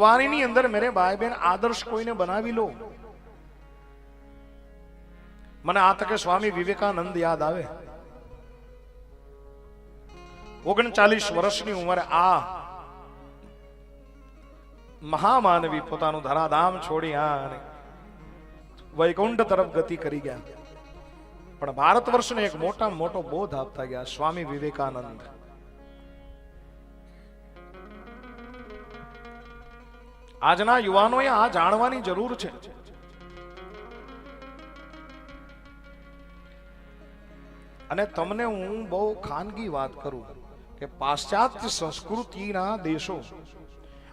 યુવાનીની અંદર મેરે ભાઈ બહેન આદર્શ કોઈને બનાવી લો. મને આ તકે સ્વામી વિવેકાનંદ યાદ આવે. ઓગણચાલીસ વર્ષની ઉંમરે આ મહામાનવી પોતાનું ધરાધામ છોડી અને વૈકુંઠ તરફ ગતિ કરી ગયા. પણ ભારત વર્ષને એક મોટા મોટો બોધ આપતા ગયા સ્વામી વિવેકાનંદ. આજના યુવાનોએ આ જાણવાની જરૂર છે. અને તમને હું બહુ ખાનગી વાત કરું કે પાશ્ચાત્ય સંસ્કૃતિના દેશો.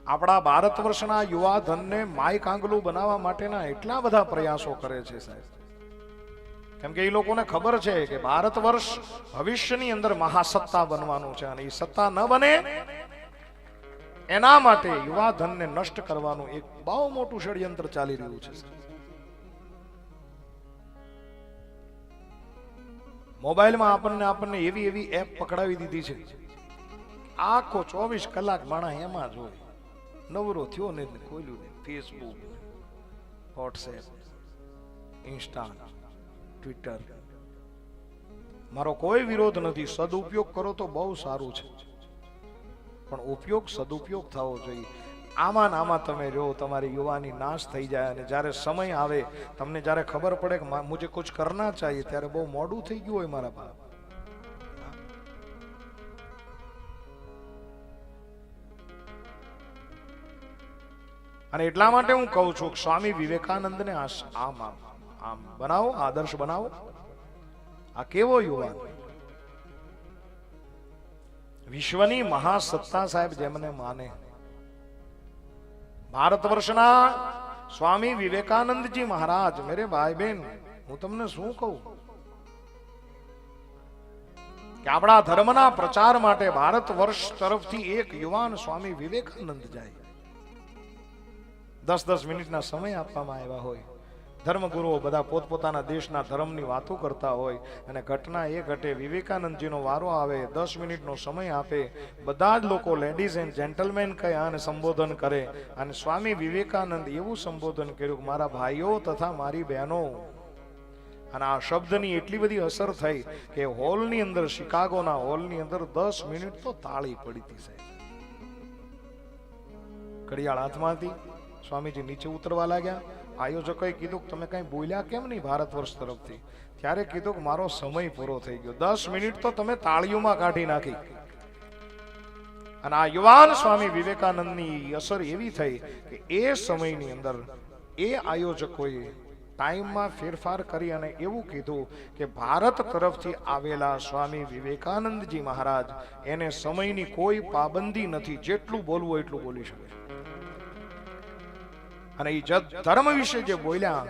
આપણા ભારત વર્ષના યુવા ધનને માય કાંગલું બનાવવા માટેના એટલા બધા પ્રયાસો કરે છે સાહેબ. કેમ કે એ લોકોને ખબર છે કે ભારત વર્ષ ભવિષ્યની અંદર મહાસત્તા બનવાનું છે અને એ સત્તા ન બને એના માટે યુવા ધનને નષ્ટ કરવાનું એક બહુ મોટું ષડયંત્ર ચાલી રહ્યું છે મોબાઈલમાં આપણને આપણને એવી એવી એપ પકડાવી દીધી છે આખો ચોવીસ કલાક માણસ એમાં જ હોય. નવરો થયો ને ખોલ્યું ને ફેસબુક વોટ્સએપ ઇન્સ્ટા ટ્વિટર મારો કોઈ વિરોધ નથી. સદુપયોગ કરો તો બહુ સારું છે. પણ ઉપયોગ, સદુપયોગ થવો જોઈએ. આમાં આમાં તમે રહો, તમારી યુવાની નાશ થઈ જાય અને જ્યારે સમય આવે, તમને જ્યારે ખબર પડે કે મુજે કુછ કરના ચાહીએ, ત્યારે બહુ મોડું થઈ ગયું હોય મારા બાપ. અને એટલા માટે હું કહું છું કે સ્વામી વિવેકાનંદને આમ આમ આમ બનાવો, આદર્શ બનાવો. આ કેવો યુવાન? વિશ્વની મહાસત્તા સાહેબ જેમને માને ભારત વર્ષના સ્વામી વિવેકાનંદજી મહારાજ, મેરે ભાઈ બહેન હું તમને શું કહું? કે આપણા ધર્મના પ્રચાર માટે ભારત વર્ષ તરફથી એક યુવાન સ્વામી વિવેકાનંદ જાય. દસ દસ મિનિટના સમય આપવામાં આવ્યા હોય. ધર્મગુરુઓ બધા પોતપોતાના દેશના ધર્મની વાતો કરતા હોય અને ઘટના એ ઘટે, વિવેકાનંદજીનો વારો આવે, દસ મિનિટનો સમય આપે, બધા જ લોકો લેડીઝ એન્ડ જેન્ટલમેન કહે અને સંબોધન કરે. અને સ્વામી વિવેકાનંદ એવું સંબોધન કર્યું મારા ભાઈઓ તથા મારી બહેનો. અને આ શબ્દની એટલી બધી અસર થઈ કે હોલની અંદર, શિકાગોના હોલની અંદર દસ મિનિટ તો તાળી પડી હતી સાહેબ. ઘડિયાળ હાથમાંથી સ્વામીજી નીચે ઉતરવા લાગ્યા. આયોજકોએ કીધું કે, તમે કઈ બોલ્યા કેમ નહીં ભારત વર્ષ તરફથી? ત્યારે કીધું કે, મારો સમય પૂરો થઈ ગયો. દસ મિનિટ તો તમે તાળીઓમાં કાઢી નાખી. અને આ યુવાન સ્વામી વિવેકાનંદની અસર એવી થઈ કે એ સમયની અંદર એ આયોજકોએ ટાઈમમાં ફેરફાર કરી અને એવું કીધું કે, ભારત તરફથી આવેલા સ્વામી વિવેકાનંદજી મહારાજ એને સમયની કોઈ પાબંદી નથી. જેટલું બોલવું એટલું બોલી શકે અને એ જત ધર્મ વિશે જે બોલ્યા,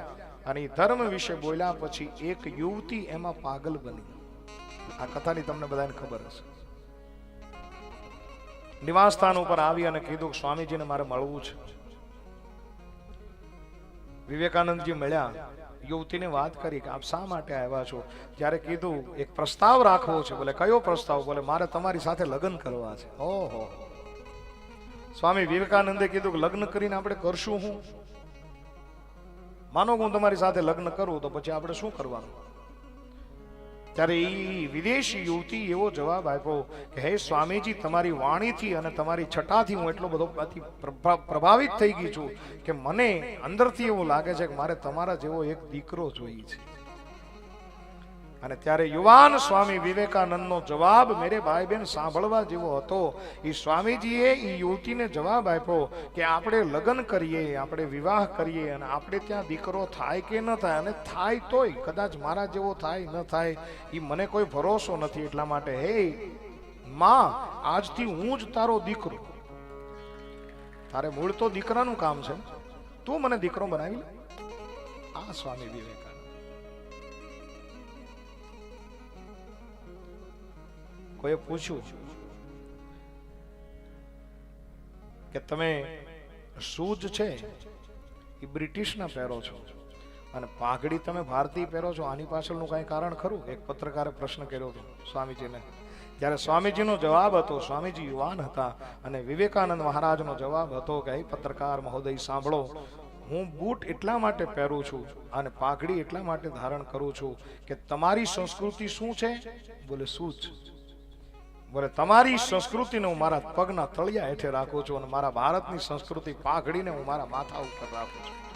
અને એ ધર્મ વિશે બોલ્યા પછી એક યુવતી એમાં પાગલ બની. આ કથાની તમને બધાને ખબર હશે. નિવાસ સ્થાન ઉપર આવી અને કીધું સ્વામીજીને મારે મળવું છે. વિવેકાનંદજી મળ્યા. યુવતીને વાત કરી કે આપ શા માટે આવ્યા છો? જ્યારે કીધું, એક પ્રસ્તાવ રાખવો છે. બોલે, કયો પ્રસ્તાવ? બોલે, મારે તમારી સાથે લગ્ન કરવા છે. ઓહો. સ્વામી વિવેકાનંદે કીધું કે લગ્ન કરીને આપણે કરશું હું? માનો હું તમારી સાથે લગ્ન કરું તો પછી આપણે શું કરવાનું? ત્યારે એ વિદેશી યુવતી એવો જવાબ આપ્યો કે, હે સ્વામીજી, તમારી વાણીથી અને તમારી છટાથી હું એટલો બધો પ્રભા- પ્રભાવિત થઈ ગઈ છું કે મને અંદરથી એવું લાગે છે કે મારે તમારા જેવો એક દીકરો જોઈએ છે. અને ત્યારે યુવાન સ્વામી વિવેકાનંદનો જવાબ મેરે ભાઈ બેન સાંભળવા જેવો હતો. એ સ્વામીજીએ એ યુવતીને જવાબ આપ્યો કે, આપણે લગ્ન કરીએ, આપણે વિવાહ કરીએ અને આપણે ત્યાં દીકરો થાય કે ન થાય અને થાય તોય, કદાચ મારા જેવો થાય, ન થાય એ મને કોઈ ભરોસો નથી એટલા માટે, હે, માં, આજથી હું જ તારો દીકરો. તારે મૂળ તો દીકરાનું કામ છે તું મને દીકરો બનાવી લે. આ સ્વામી વિવેકાનંદ. કોઈએ પૂછ્યું કે તમે શૂઝ છે? એ બ્રિટિશના પહેરો છો. અને પાઘડી તમે ભારતીય પહેરો છો. આની પાછળનું કાંઈ કારણ ખરું? એક પત્રકારે પ્રશ્ન કર્યો હતો સ્વામીજીને. ત્યારે સ્વામીજીનો જવાબ હતો, સ્વામીજી યુવાન હતા અને વિવેકાનંદ મહારાજનો જવાબ હતો કે, "હે પત્રકાર મહોદય, સાંભળો. હું બૂટ એટલા માટે પહેરું છું અને પાઘડી એટલા માટે ધારણ કરું છું કે તમારી સંસ્કૃતિ શું છે? બોલે શું છે બોલે, તમારી સંસ્કૃતિને હું મારા પગના તળિયા હેઠે રાખું છું અને મારા ભારતની સંસ્કૃતિ પાઘડીને હું મારા માથા ઉપર રાખું છું.